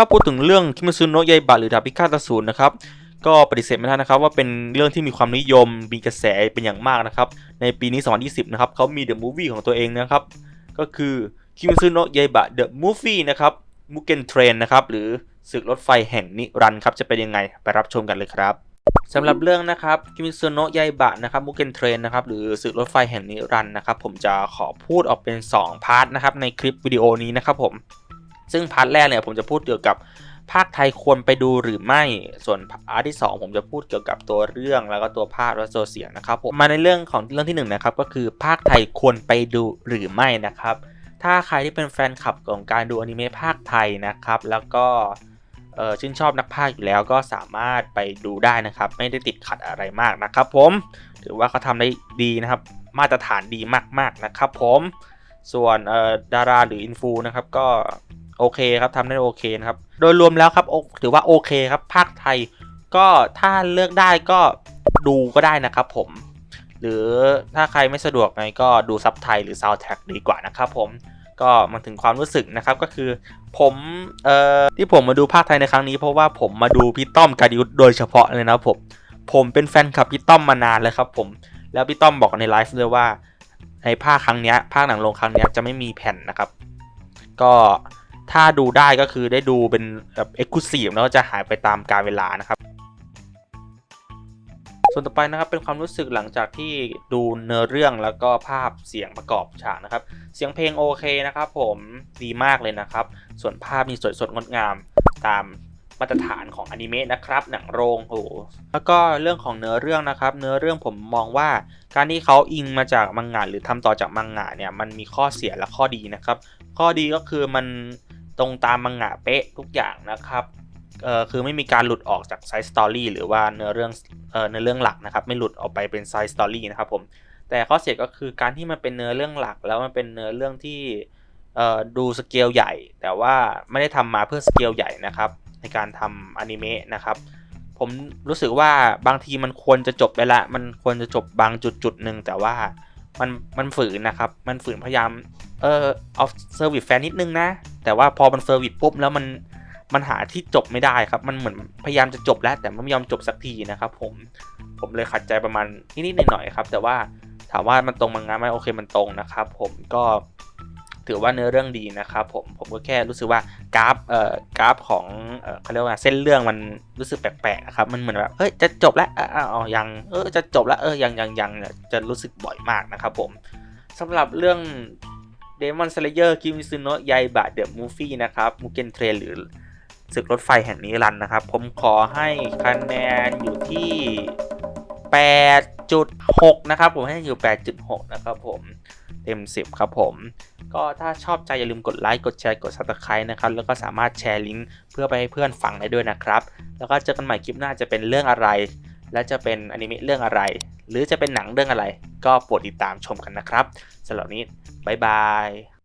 ถ้าพูดถึงเรื่องคิมิซุโนะยายบะหรือดาบพิฆาตอสูรนะครับก็ปฏิเสธไม่ได้นะครับว่าเป็นเรื่องที่มีความนิยมมีกระแสเป็นอย่างมากนะครับในปีนี้ 2020 นะครับเขามีเดอะมูฟวี่ของตัวเองนะครับก็คือคิมิซุโนะยายบะเดอะมูฟวี่นะครับมุเกนเทรนนะครับหรือศึกรถไฟแห่งนิรันดร์ครับจะเป็นยังไงไปรับชมกันเลยครับสำหรับเรื่องนะครับคิมิซุโนะยายบะนะครับมุเกนเทรนนะครับหรือศึกรถไฟแห่งนิรันดร์นะครับผมจะขอพูดออกเป็น 2 พาร์ทนะครับในคลิปวิดีโอนี้นะครับผม ซึ่งพาร์ทแรกเนี่ยผมจะพูดเกี่ยวกับภาคไทยควรไปดูหรือไม่ ส่วนพาร์ทที่ 2 ผมจะพูดเกี่ยวกับตัวเรื่องแล้วก็ตัวภาพและตัวเสียงนะครับผมมาในเรื่องของเรื่องที่1นงนะครับก็คือภาคไทยควรไปดูหรือไม่นะครับ ถ้าใครที่เป็นแฟนคลับของการดูอนิเมะภาคไทยนะครับแล้วก็ชื่นชอบนักพากย์อยู่แล้วก็สามารถไปดูได้นะครับ ไม่ได้ติดขัดอะไรมากนะครับ ผมถือว่าเขาทำได้ดีนะครับ มาตรฐานดีมากๆนะครับ ผมส่วนดาราหรืออินฟูนะครับก็ โอเคครับทำได้โอเคนะครับ โดยรวมแล้วครับโอถือว่าโอเคครับ ภาคไทย ก็ถ้าเลือกได้ก็ดูก็ได้นะครับผม หรือถ้าใครไม่สะดวกไงก็ดูซับไทยหรือซาวด์แท็กดีกว่านะครับผมก็มาถึงความรู้สึกนะครับก็คือผมเอ่อที่ผมมาดูภาคไทยในครั้งนี้ เพราะว่าผมมาดูพี่ต้อมกาดิยุทธโดยเฉพาะเลยนะผมผมเป็นแฟนคลับพี่ต้อมมานานแล้วครับผมแล้วพี่ต้อมบอกในไลฟ์เลยว่าในภาคครั้งนี้ภาคหนังลงครั้งนี้จะไม่มีแผ่นนะครับ ก็ ถ้าดูได้ก็คือได้ดูเป็นแบบเอ็กซ์คลูซีฟแล้วก็จะหายไปตามกาลเวลานะครับ ส่วนต่อไปนะครับเป็นความรู้สึกหลังจากที่ดูเนื้อเรื่องแล้วก็ภาพเสียงประกอบฉากนะครับ เสียงเพลงโอเคนะครับผมดีมากเลยนะครับ ส่วนภาพมีสวยสดงดงามตามมาตรฐานของอนิเมะนะครับ หนังโรงโอ้โหแล้วก็เรื่องของเนื้อเรื่องนะครับ เนื้อเรื่องผมมองว่า การที่เขาอิงมาจากมังงะหรือทำต่อจากมังงะเนี่ยมันมีข้อเสียและข้อดีนะครับ ข้อดีก็คือมัน ตรงตามมังงะเป๊ะทุกอย่างนะครับเออคือไม่มีการหลุดออกจากไซส์สตอรี่หรือว่าเนื้อเรื่องเอ่อเนื้อเรื่องหลักนะครับ ไม่หลุดออกไปเป็นไซส์สตอรี่นะครับผมแต่ข้อเสียก็คือการที่มันเป็นเนื้อเรื่องหลัก แล้วมันเป็นเนื้อเรื่องที่เอ่อดูสเกลใหญ่ แต่ว่าไม่ได้ทำมาเพื่อสเกลใหญ่นะครับในการทำอนิเมะนะครับผมรู้สึกว่าบางทีมันควรจะจบไปละ มันควรจะจบบางจุดจุดหนึ่งแต่ว่ามันมันฝืนนะครับ มันฝืนพยายามเออเอาเซอร์วิสแฟนนิดนึงนะ แต่ว่าพอมันเซอร์วิสปุ๊บแล้วมันมันหาที่จบไม่ได้ครับ มันเหมือนพยายามจะจบแล้ว แต่มันไม่ยอมจบสักทีนะครับ ผมผมเลยขัดใจประมาณนิดๆหน่อยๆครับ แต่ว่าถามว่ามันตรงมังงะไหมโอเคมันตรงนะครับ ผมก็ถือว่าเนื้อเรื่องดีนะครับผมผมก็แค่รู้สึกว่ากราฟเอ่อกราฟของเอ่อเขาเรียกว่าเส้นเรื่องมันรู้สึกแปลกๆอะครับมันเหมือนแบบเฮ้ยจะจบแล้วอ๋อยังเออจะจบแล้วเออยังยังยังเนี่ยจะรู้สึกบ่อยมากนะครับผมสำหรับเรื่อง Demon Slayer คิมิซุโนะยายบะเดอะมูฟี่นะครับมูเกนเทรหรือศึกรถไฟแห่งนี้รันนะครับ ผมขอให้คะแนนอยู่ที่ 8.6 นะครับ ผมให้อยู่ 8.6 นะครับผมเต็ม 10 ครับผม ก็ถ้าชอบใจอย่าลืมกดไลค์กดแชร์กด Subscribe นะครับ แล้วก็สามารถแชร์ลิงก์เพื่อไปให้เพื่อนฟังได้ด้วยนะครับ แล้วก็เจอกันใหม่คลิปหน้าจะเป็นเรื่องอะไร และจะเป็นอนิเมะเรื่องอะไร หรือจะเป็นหนังเรื่องอะไร ก็โปรดติดตามชมกันนะครับสำหรับนนี้บ๊ายบาย